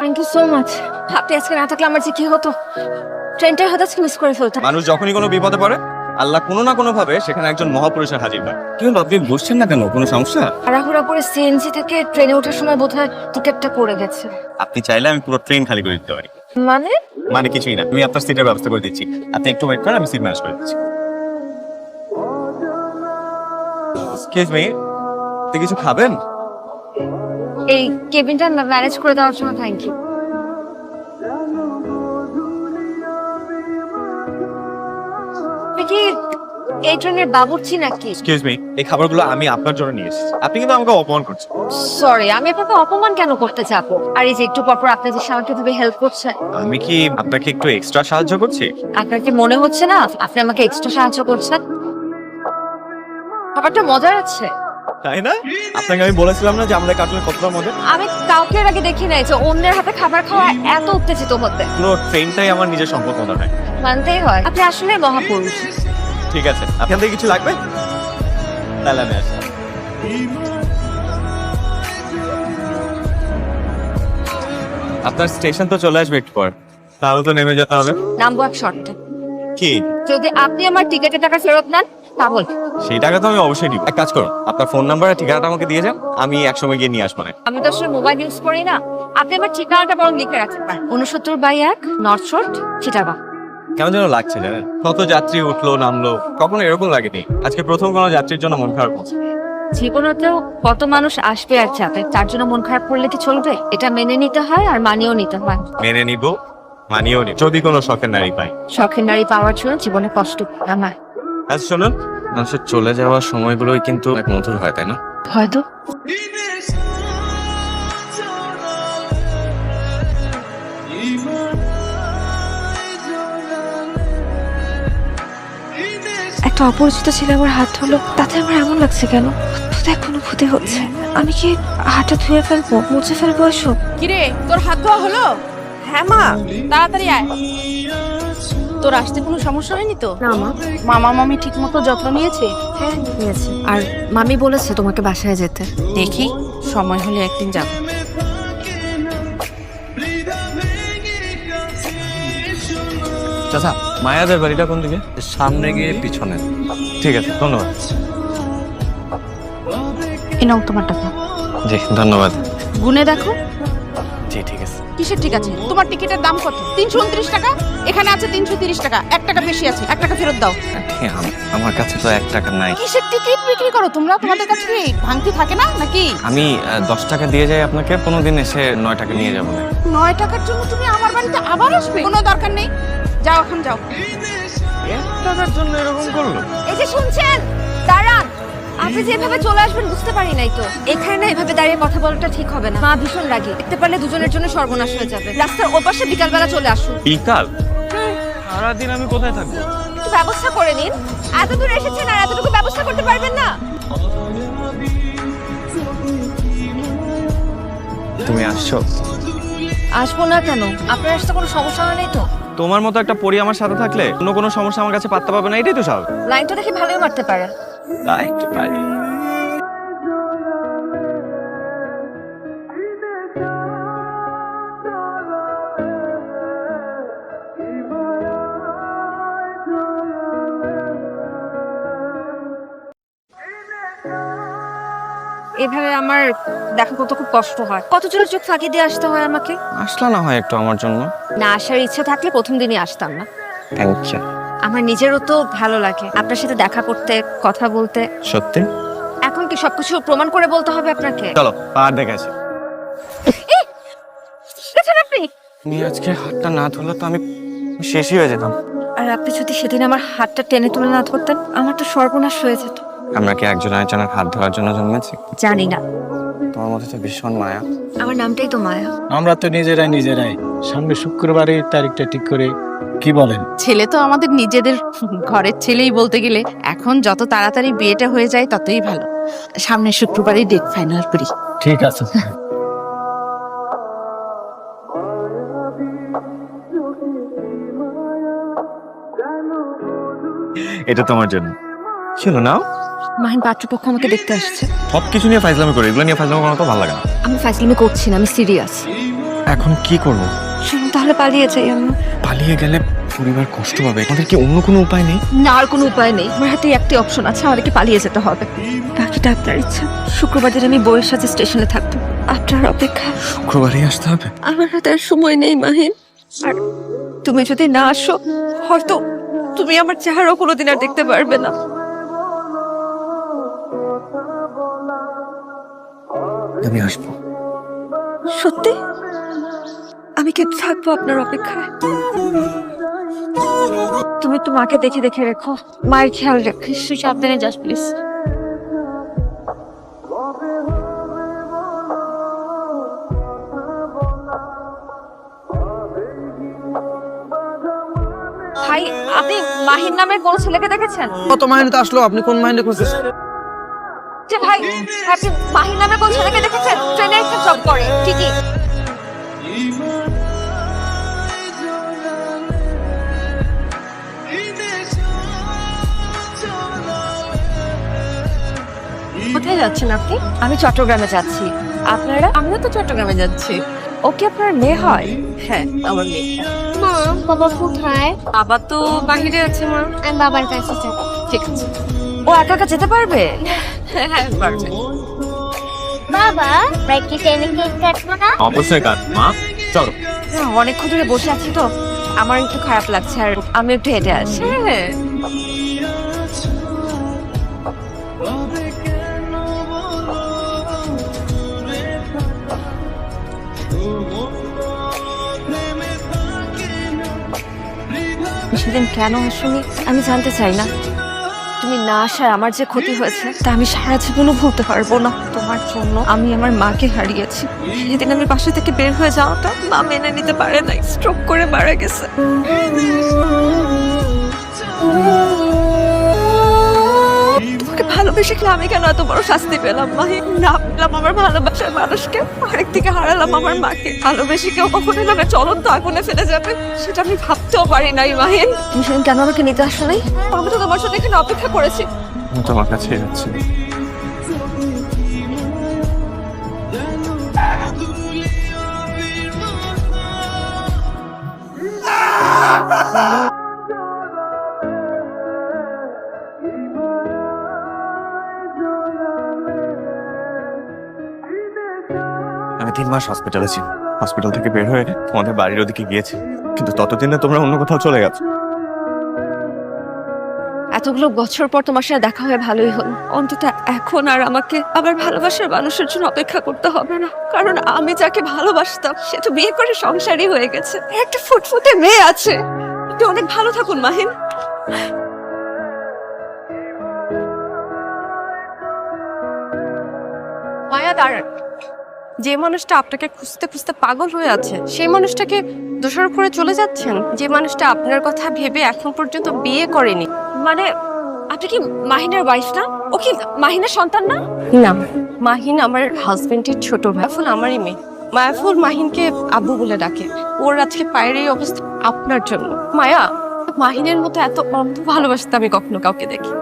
Thank you so much আপনি আজকে না থাকলে আমার যে কি হতো? ট্রেনটা হয়তো আজকে মিস করে ফেলতাম। মানুষ যখনই কোনো বিপদে পড়ে আল্লাহ কোনো না কোনো ভাবে সেখানে একজন মহাপুরুষের হাজির হয়। কি হলো আপনি বসছেন না কেন? কোনো সমস্যা? তাড়াহুড়া করে সিএনজি থেকে ট্রেনে ওঠার সময় বোধহয় টিকিটটা পড়ে গেছে। আপনি চাইলে আমি পুরো ট্রেন খালি করে দিতে পারি। মানে? মানে কিছুই না। আমি আপনার সিটের ব্যবস্থা করে দিচ্ছি। আপনি একটু ওয়েট করেন আমি সিট ম্যানেজ করে দিচ্ছি। এক্সকিউজ মি আপনি কিছু খাবেন? এই কেবিনটা ম্যানেজ করে দেওয়ার জন্য থ্যাংক ইউ কি এই ট্রেনের বাবুর্চি নাকি? এক্সকিউজ মি এই খাবারগুলো আমি আপনার জন্য নিয়ে এসেছি। আপনি কিন্তু আমাকে অপমান করছেন। সরি আমি আপনাকে অপমান কেন করতে চাবো আর এই যে একটু পরপর আপনি যে আমাকে ভাবে হেল্প করছে আমি কি আপনাকে একটু এক্সট্রা সাহায্য করছি? আপনার কি মনে হচ্ছে না? আপনি আমাকে এক্সট্রা সাহায্য করছেন? খাবারটা মজার আছে। তাই না? আপনাকে আমি বলেছিলাম না যে আমাদের কাটলে কতটা মজা? আমি কাউকে আগে দেখি নাই যে অন্যের হাতে খাবার খাওয়া এত উত্তেজিত হতে। পুরো ট্রেনটাই আমার নিজের সম্পর্ক মনে হয়। মানতেই হয়। আপনি আসলে মহাপুরুষ। ঠিক আছে। আপনার থেকে কিছু লাগবে? তাহলে আমি আসি আপনার স্টেশন তো চলে আসবে একটু পর। তাহলে তো নেমে যেতে হবে। নামবো এক শর্তে। কি? যদি আপনি আমার টিকেটের টাকা ফেরত নেন তাহলে সেই টাকা তো আমি অবশ্যই দিব এক কাজ করুন আপনার ফোন নাম্বার আর ঠিকানাটা আমাকে দিয়ে যান আমি একসময় গিয়ে নিয়ে আসব না আমি তো আসলে মোবাইল ইউজ করি না। আপনি আমার ঠিকানাটা বরং লিখে রাখতে পারেন। উনসত্তর বাই এক নর্থ রোড চিটাবা কেমন যেন লাগছে জানেন? কত যাত্রী উঠল নামলো কখনো এরকম লাগেনি। আজকে প্রথম কোনো যাত্রীর জন্য মন খারাপ হচ্ছে জীবনেতেও কত মানুষ আসবে আর যাবে তার জন্য মন খারাপ করলে কি চলবে? এটা মেনে নিতে হয় আর মানিয়েও নিতে হয়। মেনে নিব মানিয়েও নিব। যদি কোনো শখের নারী পাই শখের নারী পাওয়ার জন্য জীবনে কষ্ট আমার আচ্ছা শুনুন। মানুষের চলে যাওয়ার সময়গুলোই কিন্তু অনেক মধুর হয় তাই না? হয়তো। একটা অপরিচিত ছেলে আমার হাত ধরলো। তাতে আমার এমন লাগছে কেন? অদ্ভুত এক অনুভূতি হচ্ছে। আমি কি হাতটা ধুয়ে ফেলব মুছে ফেলব এসব? কিরে তোর হাত ধোয়া হলো? হ্যাঁ মা তাড়াতাড়ি আয়। তোর আসতে কোনো সমস্যা হয়নি তো? না মা। মামা মামি ঠিক মতো যত্ন নিয়েছে? হ্যাঁ নিয়েছে। আর মামি বলেছে তোমাকে বাসায় যেতে। দেখি সময় হলে একদিন যাব। চাচা মায়াদের বাড়িটা কোন দিকে? সামনে গিয়ে পিছনে। ঠিক আছে ধন্যবাদ। এই নাও তোমার টাকা। জি ধন্যবাদ। গুনে দেখো। জি ঠিক আছে। কিসের ঠিক আছে? তোমার টিকিটের দাম কত? তিনশো উনত্রিশ টাকা? এখানে আছে তিনশো তিরিশ টাকা। এক টাকা বেশি আছে। এক টাকা ফেরত দাও। আমার কাছে তো এক টাকা নাই। কিসের টিকিট বিক্রি করো? তোমরা তোমাদের কাছে কি ভাঙতি থাকে না নাকি? আমি দশ টাকা দিয়ে যাই আপনাকে কোনোদিন এসে নয় টাকা নিয়ে যাব নয় টাকার জন্য তুমি আমার বাড়িতে আবার আসবে? কোনো দরকার নেই। যাও এখন যাও। এক টাকার জন্য এরকম করল? এই যে শুনছেন আপনি যেভাবে চলে আসবেন বুঝতে পারি নাই তো। এখানে না এভাবে দাঁড়িয়ে কথা বলাটা ঠিক হবে না। মা ভীষণ রাগি। দেখতে পারলে দুজনের জন্য সর্বনাশ হয়ে যাবে। রাস্তার ওপাশে বিকালবেলা চলে আসুন। বিকাল সারাদিন আমি কোথায় থাকব? একটু ব্যবস্থা করে নিন। এত দূর এসেছেন আর এতটুকু ব্যবস্থা করতে পারবেন না। তুমি আসছো? আসব না কেন? আপনার আসতে কোনো সমস্যা হয় নাই তো? তোমার মতো একটা পরি আমার সাথে থাকলে কোনো কোনো সমস্যা আমার কাছে পাত্তা পাবে না এটাই তো স্বাভাবিক। লাইনটা দেখে ভালোই মারতে পারেন একটু পারি। এভাবে আমার দেখা করতে খুব কষ্ট হয়। কতজনের চোখ ফাঁকি দিয়ে আসতে হয় আমাকে? আসলা না হয় একটু আমার জন্য। না আসার ইচ্ছা থাকলে প্রথম দিনই আসতাম না। থ্যাংক ইউ আমার নিজেরও তো ভালো লাগে। আপনার সাথে দেখা করতে কথা বলতে। সত্যি? এখন কি সবকিছু প্রমাণ করে বলতে হবে আপনাকে? চলো পার দেখাচ্ছি দেখেন আপনি? তুমি আজকে হাতটা না ধরলে তো আমি শেষই হয়ে যেতাম। আর আপনি যদি সেদিন আমার হাতটা টেনে তুলে না ধরতেন আমার তো সর্বনাশ হয়ে যেত। আমরা কি একজন আরেকজনের হাত ধরার জন্য জন্মেছি? জানি না। তোমার মধ্যে তো ভীষণ মায়া। আমার নামটাই তো মায়া। আমরা তো নিজেরাই নিজেরাই সামনে শুক্রবারের তারিখটা ঠিক করে কি বলেন? ছেলে তো আমাদের নিজেদের ঘরের ছেলেই বলতে গেলে। এখন যত তাড়াতাড়ি বিয়েটা হয়ে যায় ততই ভালো। সামনে শুক্রবারই ডেট ফাইনাল করি। ঠিক আছে। এটা তোমার জন্য। ছিল না মাহিন পাত্রপক্ষ আমাকে দেখতে আসছে। সব কিছু নিয়ে ফাইজলামি করে। এগুলো নিয়ে ফাইজলামি করা তো ভালো লাগে না। আমি ফাইজলামি করছি না আমি সিরিয়াস এখন কি করব? তাহলে পালিয়ে যাই আমি। পালিয়ে গেলে পরিবার কষ্ট পাবে। আমাদের কি অন্য কোনো উপায় নেই? না আর কোনো উপায় নেই। আমার হাতে একটি অপশন আছে আমাদেরকে পালিয়ে যেতে হবে। বাকিটা আপনার ইচ্ছা। শুক্রবার দিন আমি বইয়ের সাথে স্টেশনে থাকব। আপনার অপেক্ষা। শুক্রবারই আসতে হবে? আমার হাতে আর সময় নেই মাহিন আর তুমি যদি না আসো হয়তো তুমি আমার চেহারাও কোনোদিন আর দেখতে পারবে না। আমি আসব। সত্যি? আমি কিন্তু থাকব আপনার অপেক্ষায়? তুমি তো মাকে দেখে দেখে রেখো। মায়ের খেয়াল রাখিস তুই সাবধানে যাস প্লিজ। ভাই আপনি মাহির নামের কোন ছেলেকে দেখেছেন? কত মাইন্ডে আসলো? আপনি কোন মাইন্ডে খুঁজতেছেন? যে ভাই আপনি মাহির নামে কোন ছেলেকে দেখেছেন? ট্রেনে একটা জব করে ঠিকই। কোথায় যাচ্ছেন আপনি? আমি চট্টগ্রামে যাচ্ছি। আপনারা? আমিও তো চট্টগ্রামে যাচ্ছি। ওকে আপনার মেয়ে হয়? হ্যাঁ আমার মেয়ে। মা বাবা কোথায়? বাবা তো বাহিরে আছে মা। আমি বাবার কাছে যাব ঠিক আছে। ও একা একা যেতে পারবে? হ্যাঁ পারবে। বাবা বাইকে ট্রেনে কেক কাটবো না? অবশ্যই কাজ মা। চলো। না, অনেকক্ষণ ধরে বসে আছি তো। আমার একটু খারাপ লাগছে আর আমি একটু হেঁটে আসি। হ্যাঁ। সেদিন কেন আসুনি? আমি জানতে চাই না। তুমি না আসায় আমার যে ক্ষতি হয়েছে, তা আমি সারা জীবনও ভুলতে পারব না। তোমার জন্য আমি আমার মাকে হারিয়েছি। সেদিন আমি বাসা থেকে বের হয়ে যাওয়াটা মা মেনে নিতে পারে নাই। স্ট্রোক করে মারা গেছে। ভালোবেসে গেলে আমি কেন এত বড় শাস্তি পেলাম মাহি না পেলাম আমার ভালোবাসার মানুষকে। আরেক দিকে হারালাম আমার মাকে। ভালোবেসে কেউ কখনো না চলন্ত আগুনে ফেলে যাবে সেটা আমি ভাবতেও পারি নাই মাহিন তুমি সেদিন কেন আমাকে নিতে আসো নাই? আমি তো তোমার সাথে এখানে অপেক্ষা করেছি। আমি তোমার কাছে যাচ্ছি। তিন মাস হসপিটালে ছিল। হসপিটাল থেকে বের হয়ে তোমাদের বাড়ির ওদিকে গিয়েছি। কিন্তু ততদিনে তোমরা অন্য কোথাও চলে গেছো। এতগুলো বছর পর তোমার সাথে দেখা হয়ে ভালোই হল। অন্তত এখন আর আমাকে আবার ভালোবাসার মানুষের জন্য অপেক্ষা করতে হবে না। কারণ আমি যাকে ভালোবাসতাম, সে তো বিয়ে করে সংসারই হয়ে গেছে। একটা ফুটফুটে মেয়ে আছে। আপনি অনেক ভালো থাকুন মাহিন মায়া দাঁড়ান যে মানুষটা আপনাকে খুঁজতে খুঁজতে পাগল হয়ে আছে, সেই মানুষটাকে দোষারোপ করে চলে যাচ্ছেন? যে মানুষটা আপনার কথা ভেবে এখন পর্যন্ত বিয়ে করেনি। মানে আপনি কি মাহিনের ওয়াইফ না? ও কি মাহিনের সন্তান না? না, মাহিন আমার হাজবেন্ডের ছোট ভাই। ফুল আমারই মেয়ে। মায়াফুল মাহিনকে আব্বু বলে ডাকে। ওর আজকে পায়ের এই অবস্থা আপনার জন্য। মায়া, মাহিনের মতো এত অন্ধ ভালোবাসতে আমি কখনো কাউকে দেখি।